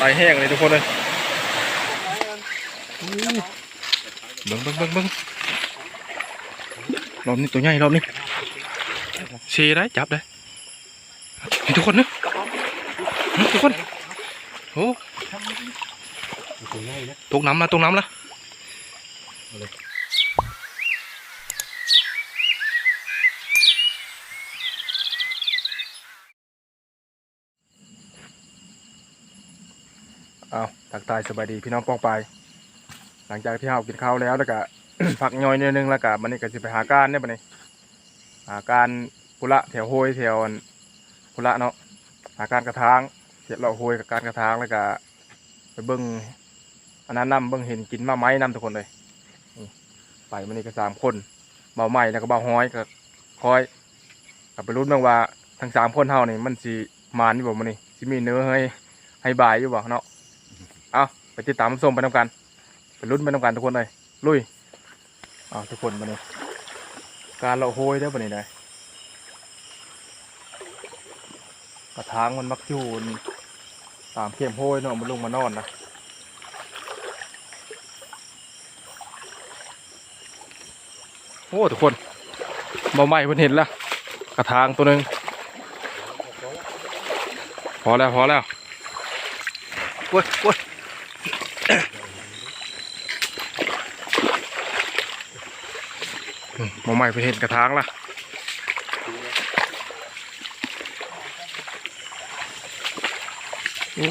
ตายแห้งเลยทุกคนเลยเบิ้งเบิ้งเบิ้งเบิ้งรอบนี้ตัวใหญ่รอบนี้เสีได้จับได้นี่ทุกคนนะนี่ทุกคนโอ้ตกน้ำละตกน้ำละ เอาทักทายสบายดีพี่น้องป้องไป หลังจากที่เรากินข้าวแล้วแล้วก็ พักย่อยนิดนึงแล้วก็มันนี่ก็จะไปหาการเนี่ยบันนี้ หาการกุละแถวโฮยแถวกุละเนาะหาการกระทางเสียเราโฮยกับการกระทางแล้วก็ไปเบิ้งอันนั้นนำเบิ้งเห็นกินมาไม้นำทุกคนเลยไปมันนี่ก็สามคนเบาไม้แล้วก็เบาห้อยก็คอยกับไปรุ้นบ้างว่าทั้งสามคนเท่านี่มันสีมานอยู่บ่มันนี่สิมีเนื้อให้ให้บายอยู่บ่เนาะ เอาไปติดตามชมไปนำกันไปรุ้นไปนำกันทุกคนเลยลุยเอาทุกคนมาเนี่ยการเราโหยได้ปะนี่ยได้กระถางมันมักอยู่ตามเข้มโหยเนาะมันลงมานอนนะโอ้ทุกคนมาใหม่เพิ่นเห็นแล้วกระถางตัวหนึ่งพอแล้วพอแล้วโว้ยโว้ย อืม หมอใหม่ไปเห็นกระถางละโอ้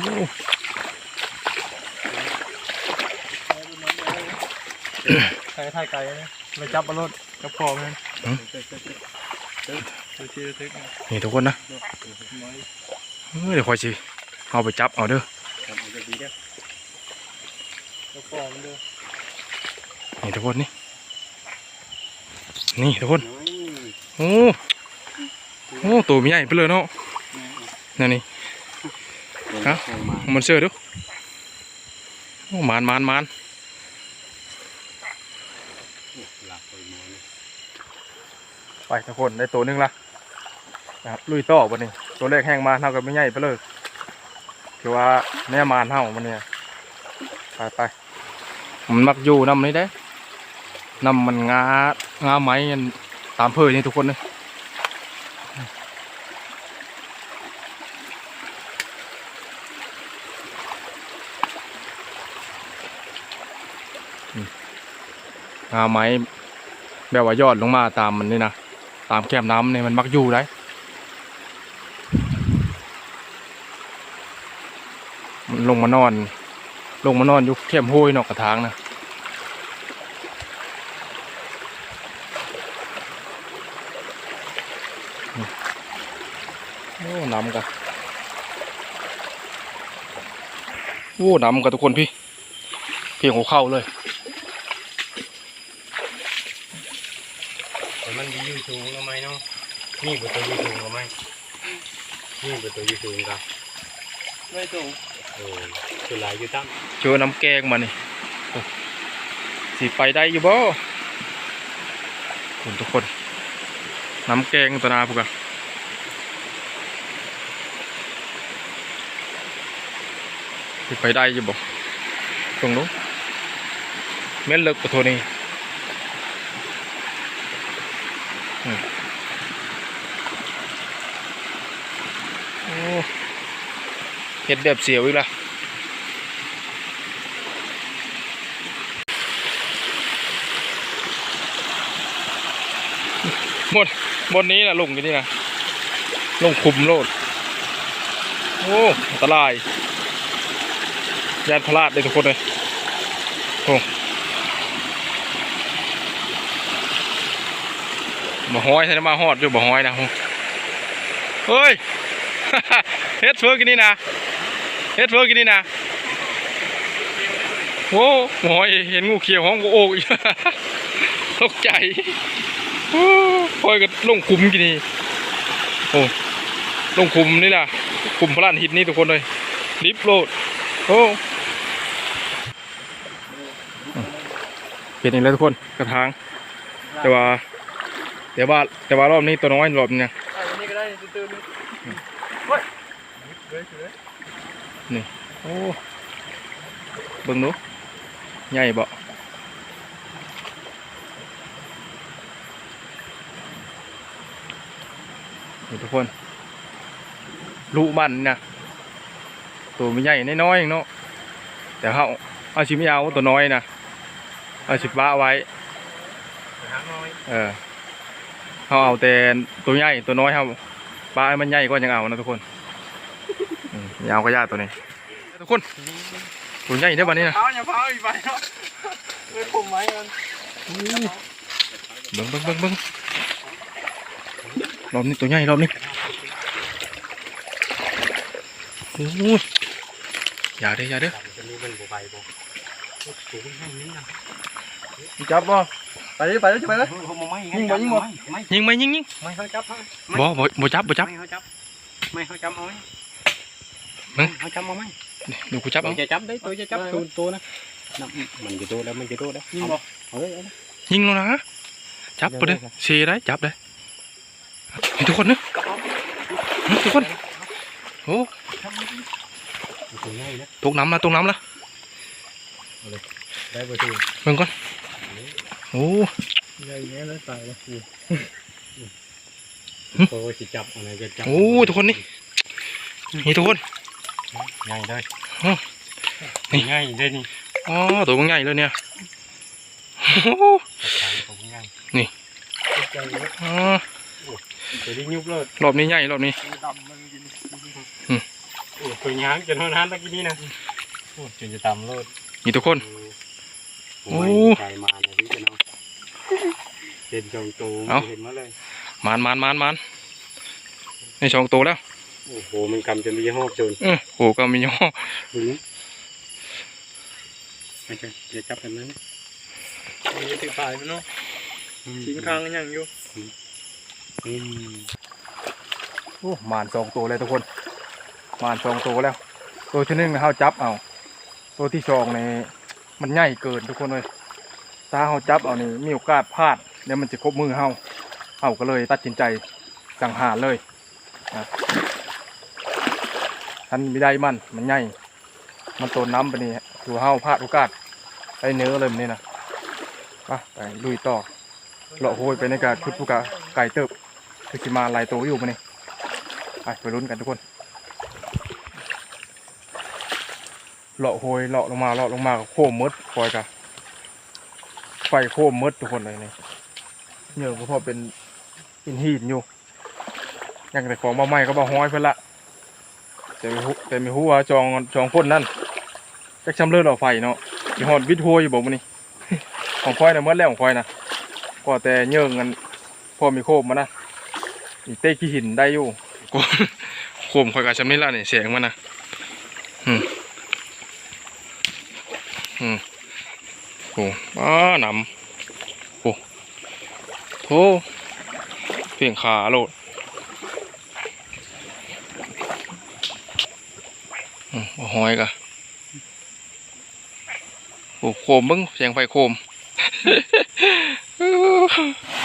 ไก่ไทยไก่เนี่ยไปจับปลาลดกับคอมันดูชีทึกนี่ทุกคนนะเอ้ยเดี๋ยวคอยสิเอาไปจับเอาเด้อกับคอมันด้วยนี่ทุกคนนี่ นี่ทุกคนโอ้โอ้ตัวมันใหญ่ไปเลยเนาะนั่นนี่ฮะมันเชื่อดูโอ้มานมานมานไปทุกคนได้ตัวนึงละนะครับลุยต่อวันนี้ตัวแรกแห้งมาเท่ากับไม่ใหญ่ไปเลยคือว่าแม่มานเท่ามันเนี่ยไปไปมันมักอยู่น้ำนี้ได้น้ำมันงา งาไม้กันตามเพยนี่ทุกคนเลยงาไม้แบบว่ายอดลงมาตามมันนี่นะตามแก้มน้ำเนี่ยมันมักอยู่ได้มันลงมานอน ลงมานอนอยู่เข้มห้วยนอกกระถางนะ โอ้น้ำกันโอ้น้ำกันทุกคนพี่ เพียงหัวเข้าเลยแต่มันยืดสูงทำไมเนาะนี่เป็นตัวยืดสูงทำไมนี่เป็นตัวยืดสูงครับไม่สูงโอ้คือลายยืดตั้มเจอน้ำแกงมานี่โอ้สิไปได้อยู่บ่คุณทุกคน น้ำแกงตวนาพวกอะสิไปได้อยู่บ่ตรงนู้นแม่นเลิกปะโทนี่อืมโอ้เห็ดแบบเสียวอีกละหมด บนนี้นะลงกันนี่นะลงคุมโลด โอ้อันตรายยานพลาดเลยทุกคนเลยโอ้มาห้อยใช่ไหมมาหอดอยู่บ่ห้อยนะโอ้เฮ้ยเฮ็ดเฟิร์กินนี่นะเฮ็ดเฟิร์กินนี่นะโอ้ห้อยเห็นงูเขียวห้องกูโอกอีกตกใจ ลงคุมกี่นี่โอ้ลงคุมนี่ล่ะคุมพลานหินนี่ทุกคนเลยลิฟโลดโอ้เป็นอีกแล้วทุกคนกระถางแต่ว่า แต่ว่าแต่ว่ารอบนี้ตัวน้อยรอบนี้นะไอ้นี่ก็ได้ตื่นเลยโอ้เบิ่งดูใหญ่บ่ นี่ทุกคนลูกมันนะตัวมันใหญ่น้อยๆเองเนาะแต่เขาเอาชิมยาวตัวน้อยนะเอาชิบ้าไว้หางน้อยเออเขาเอาแต่ตัวใหญ่ตัวน้อยเขาปลาให้มันใหญ่ก็ยังเอานะทุกคนอืมยาวก็ยากตัวนี้ทุกคนตัวใหญ่ได้อบันนี้นะเท้าอย่าเท้าอีกไปเนาะเลยผมไม้กันเบิ้งเบิ้งเบิ้งเบิ้ง รอบนี้ตัวใหญ่รอบนี้โอ้ยอย่าเด้ออย่าเด้อจับบ่ไปเลยไปเลยไปเลยยิงบ่ยิงบ่ยิงไหมยิงยิงไม่เขาจับบ่บ่บ่จับบ่จับไม่เขาจับไม่เขาจับเอาไหมเขาจับเอาไหมดูกูจับเอาจะจับได้ตัวจะจับตัวตัวนะมันจะโดนแล้วมันจะโดนแล้วยิงบ่ยิงแล้วนะจับไปเลยเสียได้จับเลย ทุกคนเนอะเห็นทุกคนโอ้ตัวง่ายนะตกน้ำละตกน้ำละได้ประตูเบิ่งก่อนโอ้ใหญ่เงี้ยเลยตายเลยโอ้สิจับอะไรจะจับโอ้ทุกคนนี่นี่ทุกคนง่ายเลยนี่ง่ายเลยนี่อ๋อตัวมันใหญ่เลยเนี่ยโอ้ตัวง่ายใจ เลยอ๋อตัวนี้ยุบเลยรอบนี้ใหญ่รอบนี้ดำมันกินโอ้ตัวย่างจะนอนนั้นตะกี้นี่นะโอ้จนจะตำเลยนี่ทุกคนโอ้ใจมาเลยพี่จะนอนเห็นจงตูเห็นมาเลยมานมานมานมานในช่องโตแล้วโอ้โหมันกำจนมีหอบจนเออโอ้ก็มีย่อถึงไม่ใช่อย่าจับแบบนั้นมีถือปลายมันเนาะทิ้งทางกันยังอยู่อืม โอ้มานสองตัวเลยทุกคนมานสองตัวแล้ว ตัวที่หนึ่งเขาจับเอาตัวที่สองนี่มันใหญ่เกินทุกคนเลยถ้าเขาจับเอานี่มีโอกาสพลาดเดี๋ยวมันจะครบมือเขาเขาก็เลยตัดสินใจสังหารเลยท่านไม่ได้มันมันใหญ่ มันโตนน้ำไปนี่ถือเขาพลาดโอกาสไปเนื้อเลยมันนี่นะไปไปลุยต่อ เลาะโหยไปในกาชุดผู้กะไก่เติบคือสิมาลายโตอยู่มานี่ไปไปลุ้นกันทุกคนเลาะโหยเลาะลงมาเลาะลงมาโค้มมืดคอยกะไฟโค้มมืดทุกคนเลยนี่เหยื่อก็พอเป็นหินหินอยู่ย่างแต่ของมาใหม่ก็บาห้อยเพิ่นละแต่ไม่ฮู้แต่ไม่ฮู้ว่าจองจองพ่นนั่นจักชำเลือดเอาไฟเนาะสิฮอดวิทย์หัวอยู่บ่มื้อนี้ของคอยน่ะหมดแล้วของคอยน่ะ ก็แต่เยื่อกันพอมีโคมมานะอีเต้ขี้หินได้อยู่โคมคอยกะชำนี้ละเนี่ยเสียงมันนะโอ้อ้าหนำโอ้โถเพียงขาโลดอืมหอยกะโอ้โคมมึงเสียงไฟโคม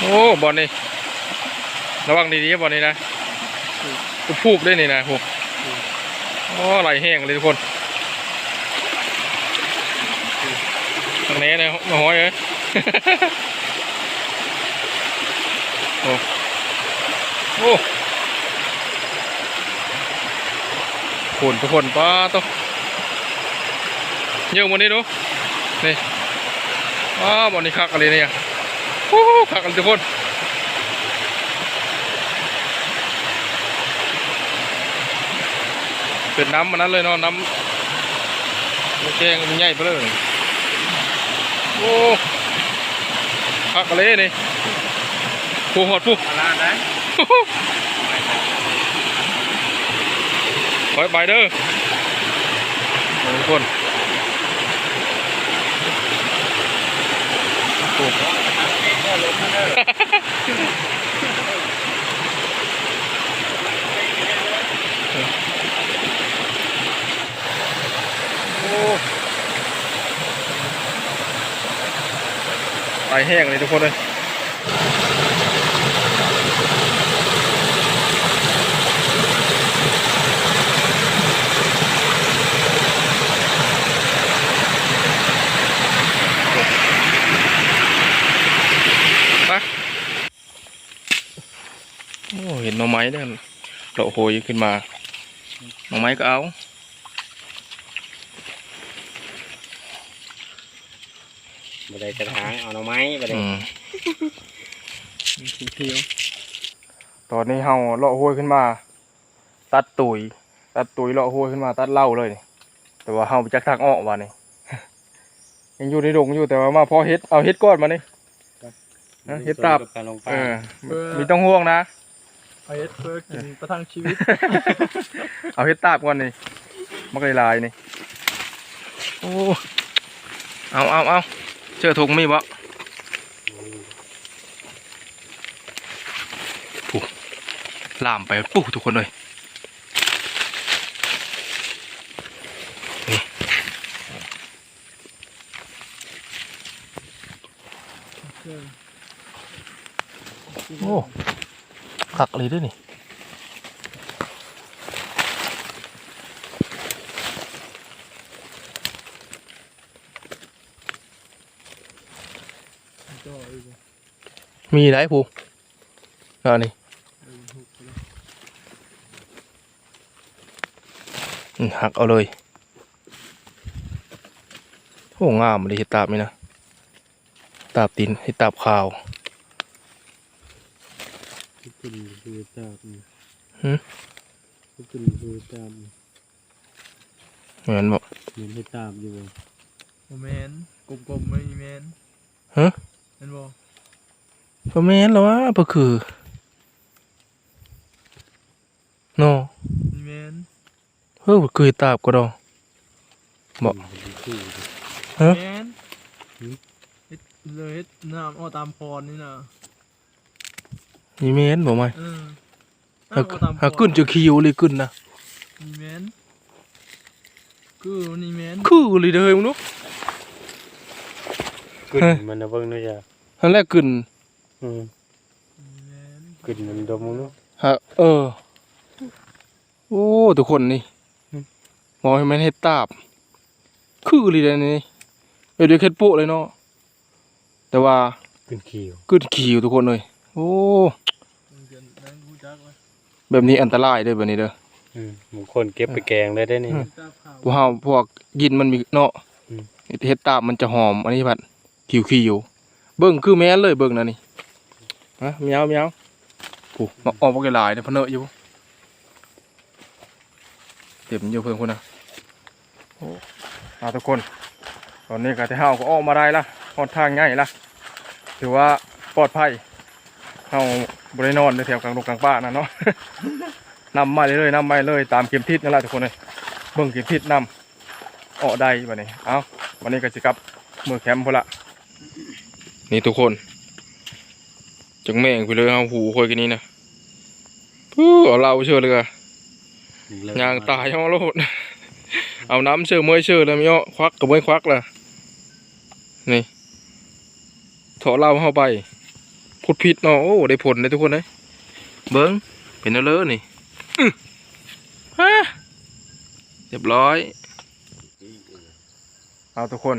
โอ้บอลนี่ระวังดีๆบอลนี่นะกูพูบได้นี่นะโอ้โอ้ไหลแห้งเลยทุกคนทางนี้เลยมาห้อยเลยโอ้โอ้คนทุกคนป้าตัวเยอะหมดนี่ดูนี่อ้าวบอลนี่คักอะไรเนี่ย โอ้คักกันทุกคนเป็นน้ำมันนั้นเลยเนาะน้ำแกงมันใหญ่ไปเลยโอ้พักกะเลยนี่ผู้หอดผู้มาลาได้ไปไปเด้อทุกคนโอ้ ไปแห้งเลยทุกคนเลย ห็นหน่อไม้เด้อเลาะโหยขึ้นมาหน่อไม้ก็เอาบ่ได้กระถางเอาหน่อไม้บ่ได้อืมมีสีเขียวตอนนี้เฮาเลาะโหยขึ้นมา ตัดตุยตัดตุยเลาะโหยขึ้นมา ตัดเหล้าเลยนี่แต่ว่าเฮาไปจักทางออกว่านี่ยังอยู่ในดงอยู่แต่ว่ามาพอเฮ็ดเอาเฮ็ดก้อนมานี่นะเฮ็ดตับกับการลงปเอลาอมีต้องห่วงนะ ไอเอสเพื่อกินประทังชีวิต เอาเฮ็ดตาบก่อนนี่มันก็ลายนี่โอ้เอาเอาเอาเชื่อถุงมีบ่ปุ๊ลามไปปุ๊ทุกคนเลยนี่โอ้ คักเลยด้วยนี่มีไรผูอันนี้หักเอาเลยโอ้งามเลยเห็ดตาบนี่นะ ตาบตีนเห็ดตาบขาว ขึ้นคือตาบหืมขึ้นคือตาบเหมือนบอกเหมือนให้ตาบอยู่โมเมนกลมๆไม่มีแมนฮะเห็นบ่พ่อแม่นแล้ววะเพื่อคือโนมีแมนเฮ้ยบ่คือเห็ดตาบก็ดองบอกฮะแมนเฮ็ดเลยเฮ็ดน้ำอ้อตามพรนี่นะ มีแม่นบอกไหมเออหากน้ำอ้อตามพรหากขึ้นจะคิวเลยขึ้นนะมีแมนคือนี่แมนคือเลยเด้อเฮ้ยมึงรู้ขึ้นมันนะเบิ่งด้วยจ้ะอันแรกขึ้นอืมมีแมนขึ้นมันดมมึงเนาะฮะเออ โอ้ทุกคนนี่มองให้มันเห็ดตาบ คือเลยเด้อนี่เออเดี๋ยวเค็ดโปะเลยเนาะแต่ว่าขึ้นขีวขึ้นขี่อยู่ทุกคนเลยโอ้ มึงเกินนั่งกูจักเลย แบบนี้อันตรายเด้อแบบนี้เด้ออืมบางคนเก็บไปแกงเลยได้นี่อืมตาขาวพวกเฮาพวกยินมันมีเนาะอืม เฮ็ดตาบมันจะหอม อันนี้ผัดขิวขิวเบิ่งคือแม่นเลยเบิ่งนะนี่ฮะเมียวเมียวโอ้มาออกบ่ไกลหลายเด้อพะเนอะอยู่เต็มอยู่เพิ่นคนน่ะโอ้เอาทุกคน ตอนนี้ก็ที่เฮาก็ออกมาได้ละฮอดทางง่ายละถือว่าปลอดภัย เฮาบ่ได้นอนในแถวกลางดงกลางป่านะเนาะ นำมาเรื่อยๆนำมาเรื่อยๆตามเข็มทิศนั่นแหละทุกคนเลยเบิ่งเข็มทิศนำออกได้บัดนี้ เอาวันนี้ก็สิกลับมือแคมป์พุ่นละนี่ทุกคนจังแม่งไปเลยเอาหูคอยกันนี้นะปู้เอาเราเชื่อเลยอะยางตายเอาโลดเอาน้ำเชื่อเมื่อยเชื่อแล้วมีอ้อควักกับเมื่อยควักล่ะนี่ถอเหล้าเข้าไป พุดพิษเนาะโอ้ได้ผลเลยทุกคนเลยเบิ้งเป็นเอาเลยนี่อื้อฮะเรียบร้อย เอาทุกคน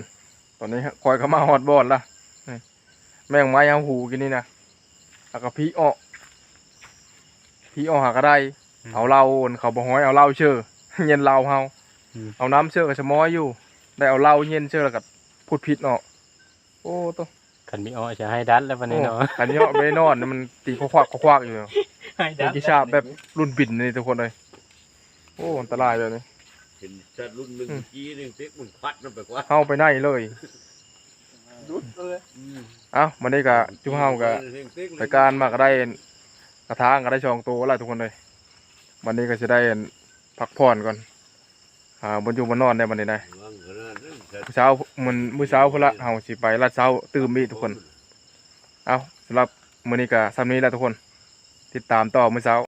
ตอนนี้คอยเขามาฮอดบอดละนี่แม่งไม้เอาหูกินนี่นะแล้วก็พี่ออกพี่ออกหากระไดเอาเหล้าเขาบอกให้เอาเหล้าเชื่อเย็นเหล้าเฮาเอาน้ำเชื่อกับชะม้อยอยู่ ได้เอาเหล้าเย็นเชื่อแล้วก็พูดผิดเนาะโอ้ตัว คันมีอ้อจะให้ดัดแล้ววันนี้เนาะโอ้อันนี้เอาไม่ได้นอนมันตีควักๆควักๆอยู่ให้เป็นกิชาแบบรุ่นบินนี่ทุกคนเลยโอ้อันตรายเลยนี่เห็นชัดรุ่นหนึ่งเมื่อกี้หนึ่งเซ็กมันพัดมันไปกว่าเข้าไปไหนเลยดุดเลยเอ้ามันได้กะจุ่เฮากะไปการมาก็ได้กระทางก็ได้ชองตัวแล้วทุกคนเลยวันนี้ก็จะได้พักผ่อนก่อนอ่าบนอยู่บนนอนได้วันนี้ได้ มื้อเช้ามันมื้อเช้าพุ่นละเฮาสิไปลาดเช้าตื่มอีกทุกคน เอาสำหรับมื้อนี้ก็ซ้ำนี้แล้วทุกคน ติดตามต่อมื้อเช้า